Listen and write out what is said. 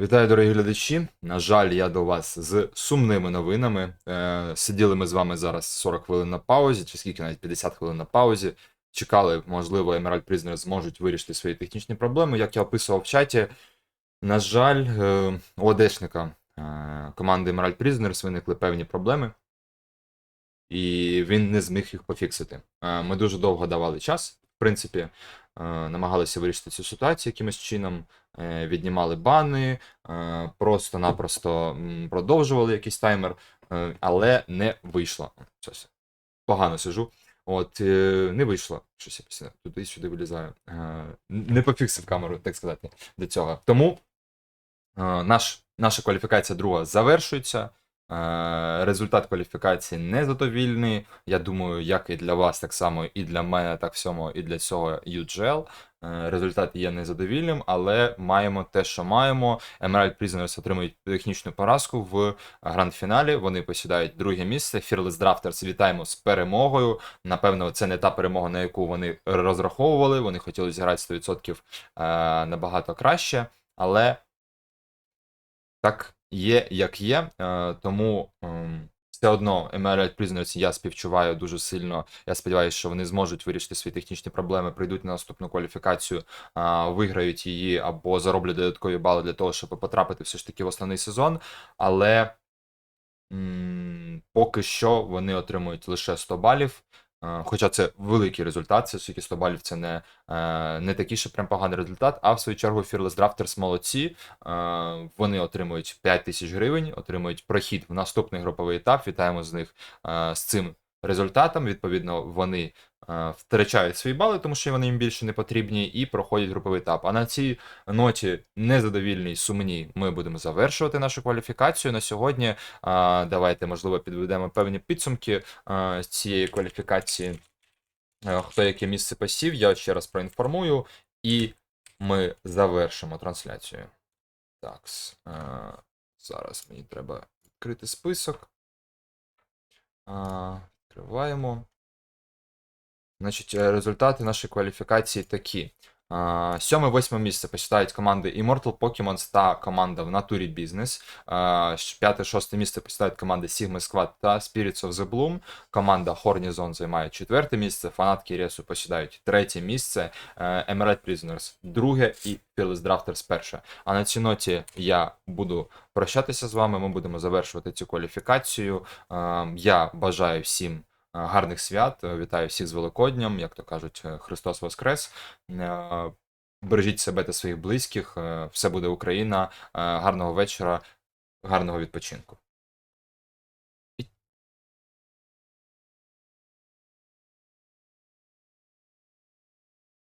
Вітаю, дорогі глядачі. На жаль, я до вас з сумними новинами. Е, сиділи ми з вами зараз 40 хвилин на паузі, чи скільки навіть 50 хвилин на паузі. Чекали, можливо, Emerald Prisoners зможуть вирішити свої технічні проблеми. Як я описував в чаті, на жаль, е, у ОДшника е, команди Emerald Prisoners виникли певні проблеми, і він не зміг їх пофіксити. Е, ми дуже довго давали час, в принципі, е, намагалися вирішити цю ситуацію якимось чином. Е, Віднімали бани, е, просто-напросто продовжували якийсь таймер, але не вийшло. Щось погано сижу. От, не вийшло. Щось я постійно туди-сюди вилізаю. Не пофіксив камеру, так сказати, до цього. Тому наш, наша кваліфікація друга завершується. Е, Результат кваліфікації незадовільний. Я думаю, як і для вас, так само і для мене, так само і для цього UGL. Е, Результат є незадовільним, але маємо те, що маємо. Emerald Prisoners отримують технічну поразку в гранд-фіналі. Вони посідають друге місце. Fearless Drafters вітаємо з перемогою. Напевно, це не та перемога, на яку вони розраховували. Вони хотіли зіграти 100% е, набагато краще, але так є, як є. Е, тому ем, все одно Emerald Prisoners я співчуваю дуже сильно. Я сподіваюся, що вони зможуть вирішити свої технічні проблеми, прийдуть на наступну кваліфікацію, виграють її або зароблять додаткові бали для того, щоб потрапити все ж таки в основний сезон. Але поки що вони отримують лише 100 балів. Е, Хоча це великий результат, це скільки 100 балів це не, е, не такий, що прям поганий результат. А в свою чергу Fearless Drafters молодці. Е, Вони отримують 5 тисяч гривень, отримують прохід в наступний груповий етап. Вітаємо з них з цим результатом. Відповідно, вони втрачають свої бали, тому що вони їм більше не потрібні, і проходять груповий етап. А на цій ноті незадовільній, сумній, ми будемо завершувати нашу кваліфікацію на сьогодні. Е, Давайте, можливо, підведемо певні підсумки е, цієї кваліфікації. Е, Хто яке місце посів, я ще раз проінформую, і ми завершимо трансляцію. Так, е, зараз мені треба відкрити список. Відкриваємо. Значить, е, результати нашої кваліфікації такі. Сьоме, восьме місце посідають команди Immortal Pokemons та команда в натурі бізнес. П'яте, шосте місце посідають команди Sigma Squad та Spirits of the Bloom. Команда Hornizon займає четверте місце. Фанатки Ресу посідають третє місце. Е, Emerald Prisoners друге і Fearless Drafters перше. А на цій ноті я буду прощатися з вами. Ми будемо завершувати цю кваліфікацію. Е, Я бажаю всім гарних свят. Вітаю всіх з Великоднем, як то кажуть, Христос Воскрес. Е, Бережіть себе та своїх близьких. е, Все буде Україна. Е, Гарного вечора, гарного відпочинку.